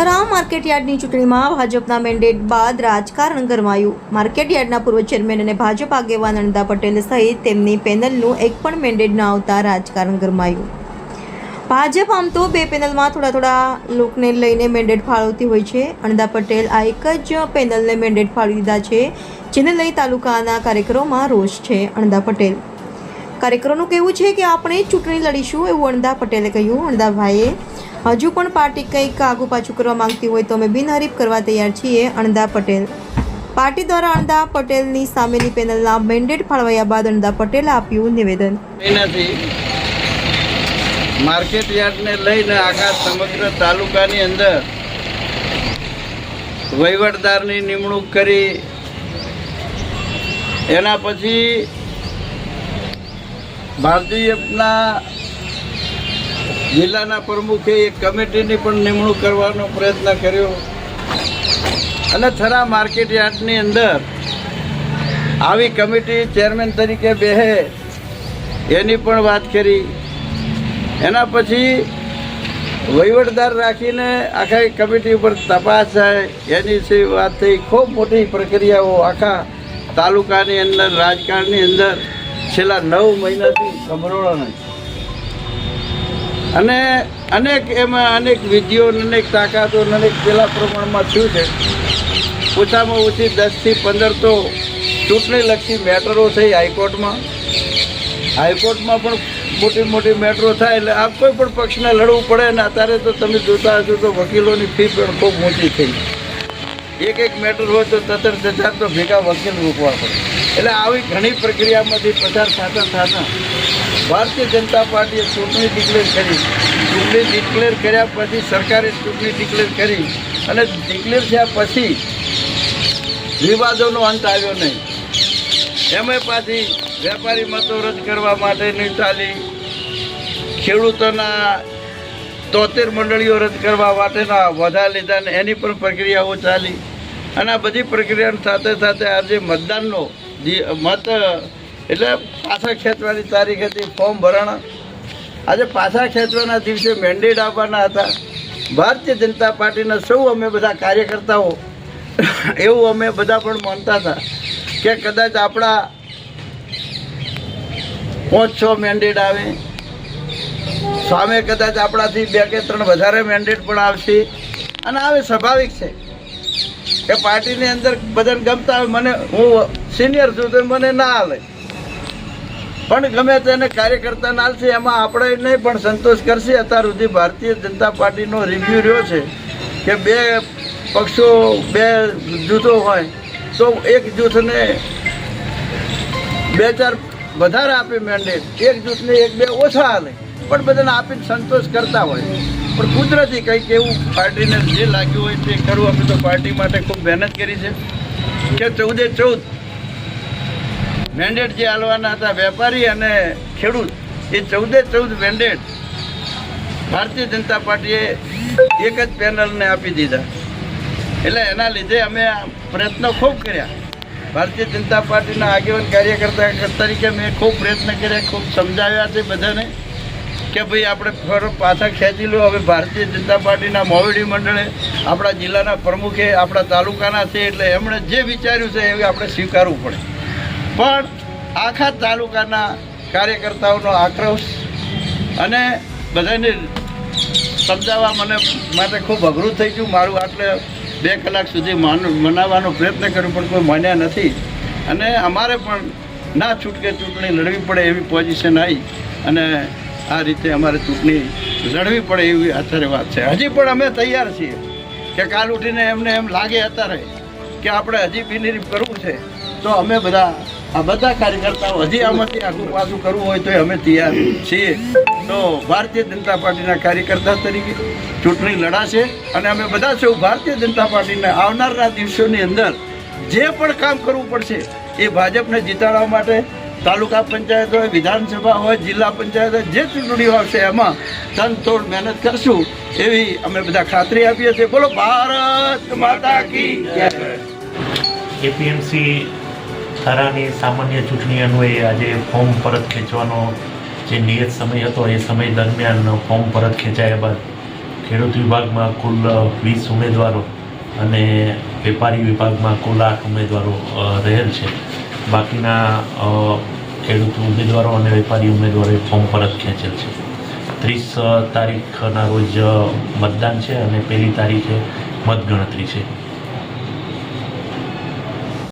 થરામ માર્કેટયાર્ડની ચૂંટણીમાં ભાજપના મેન્ડેટ બાદ રાજકારણ ગરમાયું. માર્કેટયાર્ડના પૂર્વ ચેરમેન અને ભાજપ આગેવાન નંદા પટેલ સહિત તેમની પેનલનું એક પણ મેન્ડેટ ન આવતા રાજકારણ ગરમાયું. ભાજપ આમ તો બે પેનલમાં થોડા થોડા લોકને લઈને મેન્ડેટ ફાળવતી હોય છે. અણદા પટેલ આ એક જ પેનલને મેન્ડેટ ફાળવી દીધા છે, જેને લઈ તાલુકાના કાર્યક્રમોમાં રોષ છે અણદા પટેલ. કાર્યક્રમનું કહેવું છે કે આપણે ચૂંટણી લડીશું એવું અણદા પટેલે કહ્યું. અણદાભાઈએ હજુ પણ પાર્ટી કંઈક આગુ પાછું કરવા માંગતી હોય તો અમે બિનહરીફ કરવા તૈયાર છીએ, અણદા પટેલ. પાર્ટી દ્વારા અણદા પટેલની સામેની પેનલના મેન્ડેટ ફાળવાયા બાદ અણદા પટેલે આપ્યું નિવેદન. માર્કેટ યાર્ડને લઈને આખા સમગ્ર તાલુકાની અંદર વહીવટદારની નિમણૂક કરી, એના પછી ભારતીયના જિલ્લાના પ્રમુખે એક કમિટીની પણ નિમણૂક કરવાનો પ્રયત્ન કર્યો. અને થરા માર્કેટ યાર્ડની અંદર આવી કમિટી ચેરમેન તરીકે બેહે એની પણ વાત કરી. એના પછી વહીવટદાર રાખીને આખા કમિટી ઉપર તપાસ થાય. એની છે વાત થઈ. ખૂબ મોટી પ્રક્રિયાઓ આખા તાલુકાની અંદર, રાજકારણની અંદર છેલ્લા નવ મહિનાથી છે. અને અનેક એમાં અનેક વિધિઓ અનેક તાકાતો અનેક પેલા પ્રમાણમાં થયું છે. ઓછામાં ઓછી દસથી પંદર તો ચૂંટણીલક્ષી મેટરો થઈ હાઈકોર્ટમાં. હાઈકોર્ટમાં પણ મોટી મોટી મેટ્રો થાય એટલે આ કોઈ પણ પક્ષને લડવું પડે ને અત્યારે તો તમે જોતા હશો તો વકીલોની ફી પણ ખૂબ ઊંચી થઈ. એક એક મેટર હોય તો તત્ર જતા તો ભેગા વકીલ મૂકવા પડે. એટલે આવી ઘણી પ્રક્રિયામાંથી પસાર થતા થતા ભારતીય જનતા પાર્ટીએ ચૂંટણી ડિક્લેર કરી. ચૂંટણી ડિક્લેર કર્યા પછી સરકારે ચૂંટણી ડિક્લેર કરી અને ડિક્લેર થયા પછી વિવાદોનો અંત આવ્યો નહીં. એમાં પાછી વેપારી મતો રદ કરવા માટેની ચાલી. ખેડૂતોના તોતેર મંડળીઓ રદ કરવા માટેના વધા લીધા ને એની પણ પ્રક્રિયાઓ ચાલી. અને આ બધી પ્રક્રિયાની સાથે સાથે આજે મતદાનનો મત, એટલે પાછા ખેંચવાની તારીખ હતી, ફોર્મ ભરાણા. આજે પાછા ખેંચવાના દિવસે મેન્ડેટ આપવાના હતા. ભારતીય જનતા પાર્ટીના સૌ અમે બધા કાર્યકર્તાઓ, એવું અમે બધા પણ માનતા હતા કે કદાચ આપણા પાંચ છ મેન્ડેટ આવે. સામે કદાચ આપણાથી બે કે ત્રણ વધારે મેન્ડેટ પણ આવશે. અને આવે સ્વાભાવિક છે. કે પાર્ટીની અંદર બધાને ગમતા હોય, મને હું સિનિયર છું, તો મને ના હાલે. પણ ગમે તેને કાર્યકર્તા ના છે એમાં આપણે નહીં, પણ સંતોષ કરશે. અત્યાર સુધી ભારતીય જનતા પાર્ટીનો રિવ્યૂ રહ્યો છે કે બે પક્ષો, બે જૂથો હોય, તો એક જૂથને બે ચાર વધારે આપે મેન્ડેટ એક જૂથને એક બે ઓછા હાલે. પણ બધાને આપીને સંતોષ કરતા હોય. પણ કુદરતી કંઈક એવું પાર્ટીને જે લાગ્યું હોય તે કરવું. અમે તો પાર્ટી માટે ખૂબ મહેનત કરી છે. કે ચૌદે ચૌદ મેન્ડેટ જે હાલવાના હતા વેપારી અને ખેડૂત, એ ચૌદે ચૌદ મેન્ડેટ ભારતીય જનતા પાર્ટીએ એક જ પેનલને આપી દીધા. એટલે એના લીધે અમે પ્રયત્નો ખૂબ કર્યા. ભારતીય જનતા પાર્ટીના આગેવાન કાર્યકર્તા તરીકે મેં ખૂબ પ્રયત્ન કર્યા, ખૂબ સમજાવ્યા છે બધાને. કે ભાઈ આપણે ફર પાછા ખેંચી લો. હવે ભારતીય જનતા પાર્ટીના મોવડી મંડળે આપણા જિલ્લાના પ્રમુખે આપણા તાલુકાના છે એટલે એમણે જે વિચાર્યું છે એ આપણે સ્વીકારવું પડે. પણ આખા તાલુકાના કાર્યકર્તાઓનો આક્રોશ અને બધાને સમજાવવા મને માટે ખૂબ અઘરું થઈ ગયું. મારું આટલે બે કલાક સુધી માન મનાવવાનો પ્રયત્ન કર્યો, પણ કોઈ માન્યા નથી. અને અમારે પણ ના છૂટકે ચૂંટણી લડવી પડે એવી પોઝિશન આવી. અને આ રીતે અમારે ચૂંટણી લડવી પડે એવી અત્યારે વાત છે. હજી પણ અમે તૈયાર છીએ કે કાલ ઉઠીને એમને એમ લાગે અત્યારે કે આપણે હજી બિનરીફ કરવું છે. તો અમે બધા, આ બધા કાર્યકર્તાઓ હજી આમાંથી આગું પાછું કરવું હોય તો અમે તૈયાર છીએ. તો ભારતીય જનતા પાર્ટીના કાર્યકર્તા તરીકે ચૂંટણી લડાશે અને અમે બધા સૌ ભારતીય જનતા પાર્ટીના આવનારના દિવસોની અંદર જે પણ કામ કરવું પડશે એ ભાજપને જીતાડવા માટે તાલુકા પંચાયત હોય, વિધાનસભા હોય, જિલ્લા પંચાયત હોય, જે ચૂંટણીઓ આવશે એમાં તનતોડ મહેનત કરશું એવી અમે બધા ખાતરી આપીએ છીએ. બોલો, ભારત માતા કી એપીએમસી ધારાની સામાન્ય ચૂંટણી અન્વયે આજે ફોર્મ પરત ખેંચવાનો જે નિયત સમય હતો, એ સમય દરમિયાન ફોર્મ પરત ખેંચાયા બાદ ખેડૂત વિભાગમાં કુલ વીસ ઉમેદવારો અને વેપારી વિભાગમાં કુલ આઠ ઉમેદવારો રહેલ છે. બાકીના ખેડૂત ઉમેદવારો અને વેપારી ઉમેદવારોએ ફોર્મ પરત ખેંચેલ છે. ત્રીસ તારીખના રોજ મતદાન છે અને પહેલી તારીખે મતગણતરી છે.